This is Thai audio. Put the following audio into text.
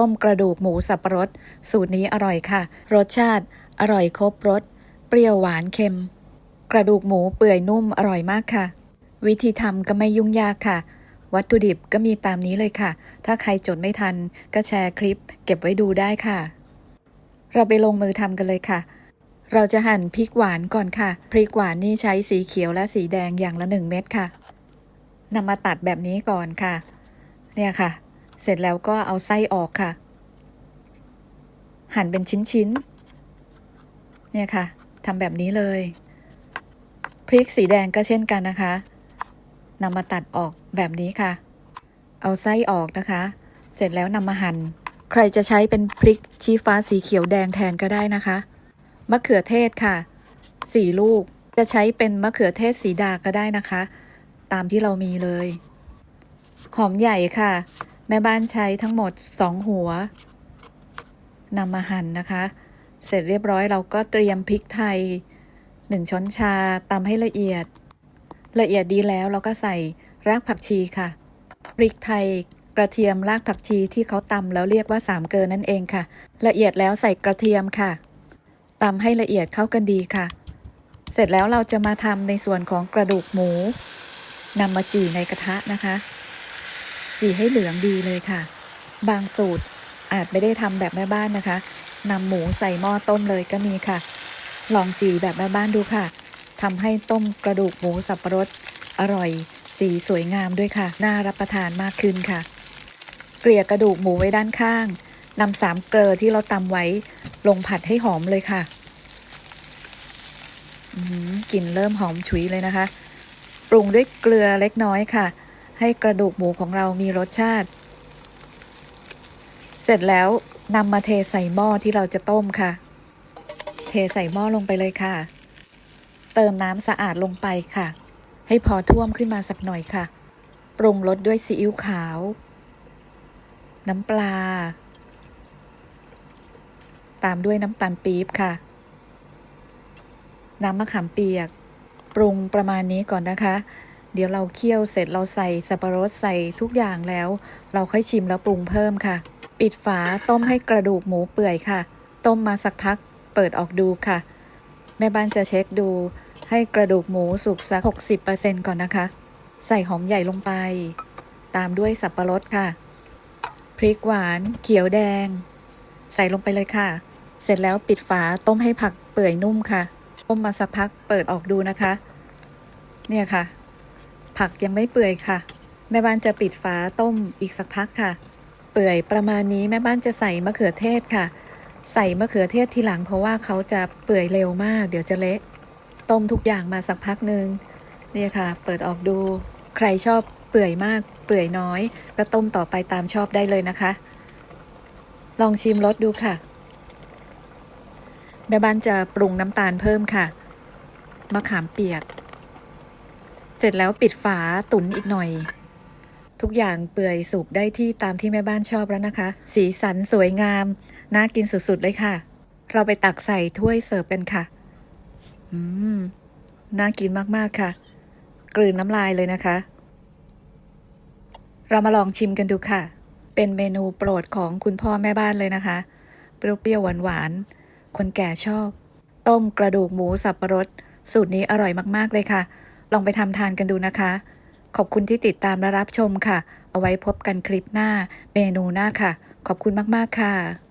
ต้มกระดูกหมูสับปะรด สูตรนี้อร่อยค่ะ รสชาติ อร่อยครบรส เปรี้ยวหวานเค็ม กระดูกหมูเปื่อยนุ่มอร่อยมากค่ะ วิธีทำก็ไม่ยุ่งยากค่ะ วัตถุดิบก็มีตามนี้เลยค่ะ ถ้าใครจดไม่ทัน ก็แชร์คลิป เก็บไว้ดูได้ค่ะ เราไปลงมือทำกันเลยค่ะเราจะหั่นพริกหวานก่อนค่ะ พริกหวานนี่ใช้สีเขียวและสีแดงอย่างละหนึ่งเม็ดค่ะนำมาตัดแบบนี้ก่อนค่ะ เนี่ยค่ะ เสร็จแล้วก็เอาไส้ออกค่ะ หั่นเป็นชิ้นๆ เนี่ยค่ะทำแบบนี้เลย พริกสีแดงก็เช่นกันนะคะนำมาตัดออกแบบนี้ค่ะ เอาไส้ออกนะคะ เสร็จแล้วนำมาหั่น ใครจะใช้เป็นพริกชี้ฟ้าสีเขียวแดงแทนก็ได้นะคะ มะเขือเทศค่ะสี่ลูก จะใช้เป็นมะเขือเทศสีดาก็ได้นะคะ ตามที่เรามีเลย หอมใหญ่ค่ะ แม่บ้านใช้ทั้งหมด 2 หัวนำมาหั่นนะคะ เสร็จเรียบร้อยเราก็เตรียมพริกไทย 1 ช้อนชาตำให้ละเอียด ละเอียดดีแล้วเราก็ใส่รากผักชีค่ะ พริกไทยกระเทียมรากผักชีที่เขาตำแล้วเรียกว่าสามเกลือนั่นเองค่ะ ละเอียดแล้วใส่กระเทียมค่ะตำให้ละเอียดเข้ากันดีค่ะ เสร็จแล้วเราจะมาทำในส่วนของกระดูกหมูนำมาจี่ในกระทะนะคะ จีให้เหลืองดีเลยค่ะ บางสูตรอาจไม่ได้ทำแบบแม่บ้านนะคะนำหมูใส่หม้อต้มเลยก็มีค่ะ ลองจีแบบแม่บ้านดูค่ะทำให้ต้มกระดูกหมูสับปะรด อร่อย สีสวยงามด้วยค่ะ น่ารับประทานมากขึ้นค่ะ เกลี่ยกระดูกหมูไว้ด้านข้างนำสามเกลือที่เราตำไว้ลงผัดให้หอมเลยค่ะกลิ่นเริ่มหอมฉุยเลยนะคะ ปรุงด้วยเกลือเล็กน้อยค่ะ ให้กระดูกหมูของเรามีรสชาติ เสร็จแล้วนำมาเทใส่หม้อที่เราจะต้มค่ะ เทใส่หม้อลงไปเลยค่ะ เติมน้ำสะอาดลงไปค่ะ ให้พอท่วมขึ้นมาสักหน่อยค่ะ ปรุงรสด้วยซีอิ๊วขาว น้ำปลา ตามด้วยน้ำตาลปี๊บค่ะ น้ำมะขามเปียก ปรุงประมาณนี้ก่อนนะคะ เดี๋ยวเราเคี่ยวเสร็จเราใส่สับปะรดใส่ทุกอย่างแล้ว เราค่อยชิมแล้วปรุงเพิ่มค่ะ ปิดฝาต้มให้กระดูกหมูเปื่อยค่ะ ต้มมาสักพักเปิดออกดูค่ะ แม่บ้านจะเช็คดู ให้กระดูกหมูสุกสัก 60%ก่อนนะคะ ใส่หอมใหญ่ลงไป ตามด้วยสับปะรดค่ะ พริกหวาน เขียวแดง ใส่ลงไปเลยค่ะ เสร็จแล้วปิดฝาต้มให้ผักเปื่อยนุ่มค่ะ ต้มมาสักพักเปิดออกดูนะคะ เนี่ยค่ะ ผักยังไม่เปื่อยค่ะ แม่บ้านจะปิดฝาต้มอีกสักพักค่ะ เปื่อยประมาณนี้แม่บ้านจะใส่มะเขือเทศค่ะ ใส่มะเขือเทศทีหลังเพราะว่าเขาจะเปื่อยเร็วมาก เดี๋ยวจะเละต้มทุกอย่างมาสักพักหนึ่งเนี่ยค่ะ เปิดออกดู ใครชอบเปื่อยมากเปื่อยน้อยก็ต้มต่อไปตามชอบได้เลยนะคะ ลองชิมรสดูค่ะแม่บ้านจะปรุงน้ำตาลเพิ่มค่ะมะขามเปียก เสร็จแล้วปิดฝาตุ๋นอีกหน่อย ทุกอย่างเปื่อยสุกได้ที่ตามที่แม่บ้านชอบแล้วนะคะ สีสันสวยงาม น่ากินสุดๆเลยค่ะ เราไปตักใส่ถ้วยเสิร์ฟกันค่ะ อืม น่ากินมากๆค่ะ กลืนน้ำลายเลยนะคะ เรามาลองชิมกันดูค่ะ เป็นเมนูโปรดของคุณพ่อแม่บ้านเลยนะคะ เปรี้ยวๆหวานๆคนแก่ชอบ ต้มกระดูกหมูสับปะรด สูตรนี้อร่อยมากๆเลยค่ะ ลองไปทำทานกันดูนะคะ ขอบคุณที่ติดตามและรับชมค่ะ เอาไว้พบกันคลิปหน้า เมนูหน้าค่ะ ขอบคุณมาก ๆ ค่ะ